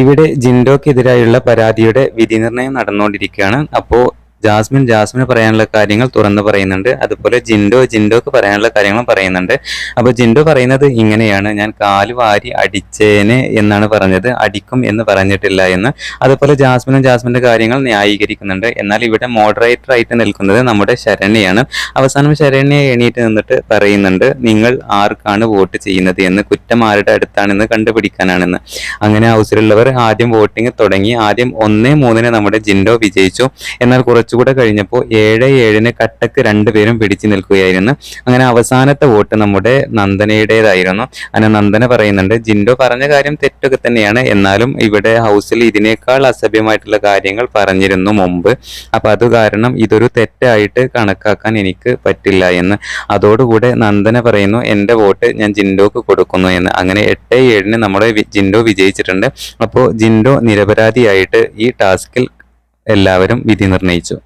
ഇവിടെ ജിൻഡോക്കെതിരായുള്ള പരാതിയുടെ വിധി നിർണയം നടന്നുകൊണ്ടിരിക്കുകയാണ്. അപ്പോൾ ജാസ്മിൻ ജാസ്മിന് പറയാനുള്ള കാര്യങ്ങൾ തുറന്നു പറയുന്നുണ്ട്. അതുപോലെ ജിൻഡോ ജിൻഡോക്ക് പറയാനുള്ള കാര്യങ്ങളും പറയുന്നുണ്ട്. അപ്പോൾ ജിൻഡോ പറയുന്നത് ഇങ്ങനെയാണ്. ഞാൻ കാൽ വാരി അടിച്ചേനെ എന്നാണ് പറഞ്ഞത്. അടിക്കും എന്ന് പറഞ്ഞിട്ടില്ല എന്ന്. അതുപോലെ ജാസ്മിനും ജാസ്മിന്റെ കാര്യങ്ങൾ ന്യായീകരിക്കുന്നുണ്ട്. എന്നാൽ ഇവിടെ മോഡറേറ്റർ ആയിട്ട് നിൽക്കുന്നത് നമ്മുടെ ശരണ്യാണ്. അവസാനം ശരണ്യ എണീറ്റ് നിന്നിട്ട് പറയുന്നുണ്ട് നിങ്ങൾ ആർക്കാണ് വോട്ട് ചെയ്യുന്നത് എന്ന്? കുറ്റം ആരുടെ അടുത്താണെന്ന് കണ്ടുപിടിക്കാനാണെന്ന്. അങ്ങനെ ഹൗസിലുള്ളവർ ആദ്യം വോട്ടിംഗ് തുടങ്ങി. ആദ്യം ഒന്നേ മൂന്നിന് നമ്മുടെ ജിൻഡോ വിജയിച്ചു. എന്നാൽ കുറച്ചുകൂടെ കഴിഞ്ഞപ്പോൾ ഏഴ് ഏഴിന് കട്ടക്ക് രണ്ടുപേരും പിടിച്ചു നിൽക്കുകയായിരുന്നു. അങ്ങനെ അവസാനത്തെ വോട്ട് നമ്മുടെ നന്ദനയുടേതായിരുന്നു. അങ്ങനെ നന്ദന പറയുന്നുണ്ട് ജിൻഡോ പറഞ്ഞ കാര്യം തെറ്റൊക്കെ തന്നെയാണ്. എന്നാലും ഇവിടെ ഹൗസിൽ ഇതിനേക്കാൾ അസഭ്യമായിട്ടുള്ള കാര്യങ്ങൾ പറഞ്ഞിരുന്നു മുമ്പ്. അപ്പൊ അത് കാരണം ഇതൊരു തെറ്റായിട്ട് കണക്കാക്കാൻ എനിക്ക് പറ്റില്ല എന്ന്. അതോടുകൂടെ നന്ദന പറയുന്നു എന്റെ വോട്ട് ഞാൻ ജിൻഡോക്ക് കൊടുക്കുന്നു എന്ന്. അങ്ങനെ എട്ട് ഏഴിന് നമ്മുടെ ജിൻഡോ വിജയിച്ചിട്ടുണ്ട്. അപ്പോൾ ജിൻഡോ നിരപരാധിയായിട്ട് ഈ ടാസ്കിൽ എല്ലാവരും വിധി നിർണയിച്ചു.